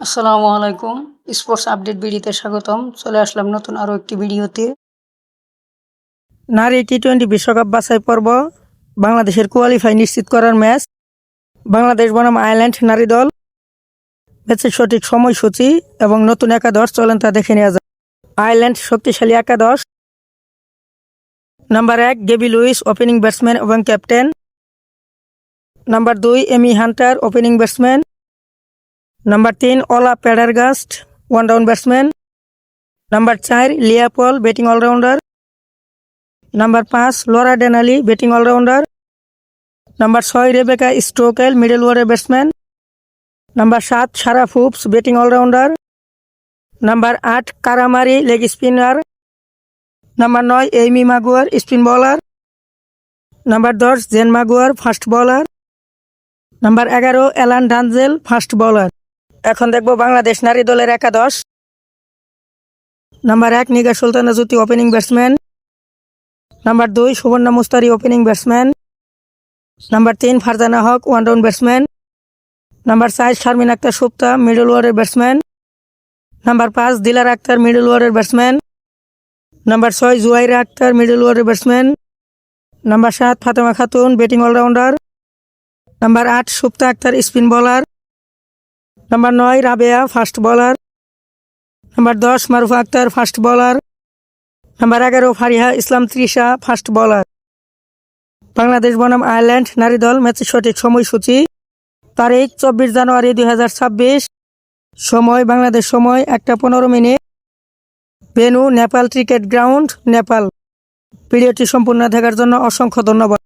আসসালামু আলাইকুম। Sports update ভিডিওতে স্বাগতম। চলে আসলাম নতুন আরও একটি ভিডিওতে। নারী টি টোয়েন্টি বিশ্বকাপ বাছাই পর্ব বাংলাদেশের কোয়ালিফাই নিশ্চিত করার ম্যাচ বাংলাদেশ বনাম আয়ারল্যান্ড নারী দল। ম্যাচের সঠিক সময়সূচি এবং নতুন একাদশ চলেন তা দেখে নেওয়া যায় আয়ারল্যান্ড শক্তিশালী একাদশ। নাম্বার এক গেবি লুইস ওপেনিং ব্যাটসম্যান এবং ক্যাপ্টেন নাম্বার দুই Amy Hunter opening batsman number তিন Orla Prendergast one down batsman number চার Leah Paul batting allrounder number পাঁচ লোরা ডেনালি ব্যাটিং অলরাউন্ডার নাম্বার ছয় রেবেকা স্টোকেল মিডল ওয়ারের ব্যাটসম্যান নাম্বার সাত Sarah ফুপস batting allrounder number আট Cara Murray leg spinner number নয় Aimee Maguire spin bowler number দশ Jane Maguire fast bowler number এগারো Alana Dalzell fast bowler এখন দেখব বাংলাদেশ নারী দলের একাদশ। নাম্বার এক, Nigar Sultana Joty opening batsman number দুই, Sobhana Mostary opening batsman number তিন, Farzana Haque one down batsman number চার, শারমিন আক্তার সুপ্তা মিডল ওয়ারের ব্যাটসম্যান নাম্বার পাঁচ, দিলার আক্তার মিডল ওয়ারের ব্যাটসম্যান নাম্বার ছয়, জুয়াইরা আক্তার মিডল ওয়ারের ব্যাটসম্যান নাম্বার সাত, Fatema Khatun batting allrounder number আট, Supta Akter spin bowler number নয় রাবেয়া ফাস্ট বোলার নাম্বার দশ Marufa Akter fast bowler number এগারো ফারিহা ইসলাম ত্রিশা ফাস্ট বোলার বাংলাদেশ বনাম আয়ারল্যান্ড নারী দল ম্যাচের সঠিক সময়সূচি, তারিখ চব্বিশ জানুয়ারি দু হাজার ছাব্বিশ। সময়, বাংলাদেশ সময় একটা পনেরো মিনিট। বেনু নেপাল ক্রিকেট গ্রাউন্ড নেপাল ভিডিওটি সম্পূর্ণ দেখার জন্য অসংখ্য ধন্যবাদ।